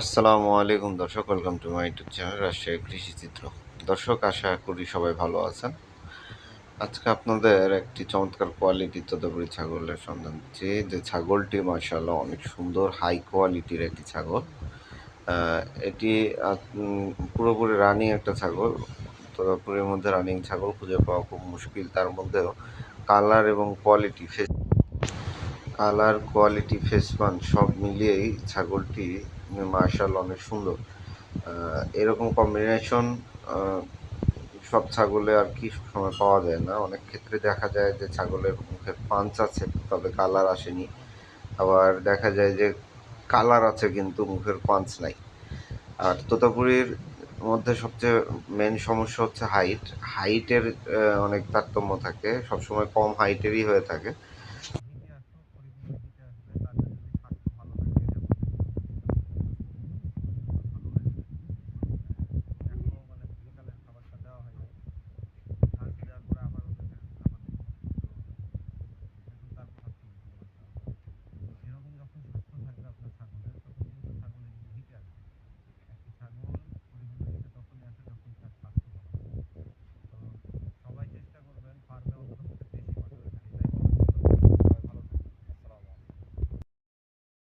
আসসালামু আলাইকুম দর্শক welcome to my YouTube channel Rajshahi কৃষি চিত্র। দর্শক, আশা করি সবাই ভালো আছেন। আজকে আপনাদের একটি চমৎকার কোয়ালিটি তদবরি ছাগলের সন্ধান দিচ্ছি। যে ছাগলটি মার্শাল্লাহ অনেক সুন্দর হাই কোয়ালিটির একটি ছাগল। এটি পুরোপুরি রানিং একটা ছাগল। তদপুরের মধ্যে রানিং ছাগল খুঁজে পাওয়া খুব মুশকিল। তার মধ্যেও কালার এবং quality face colour, quality, face ফেসপান সব মিলিয়েই ছাগলটি মার্শাল অনেক সুন্দর। এরকম কম্বিনেশন সব ছাগলে আর কি সবসময় পাওয়া যায় না। অনেক ক্ষেত্রে দেখা যায় যে ছাগলের মুখের পাঞ্চ আছে, তবে কালার আসেনি। আবার দেখা যায় যে কালার আছে, কিন্তু মুখের পাঞ্চ নাই। আর তোতাপুরির মধ্যে সবচেয়ে মেন সমস্যা হচ্ছে হাইট হাইটের অনেক তারতম্য থাকে। সবসময় কম হাইটেরই হয়ে থাকে।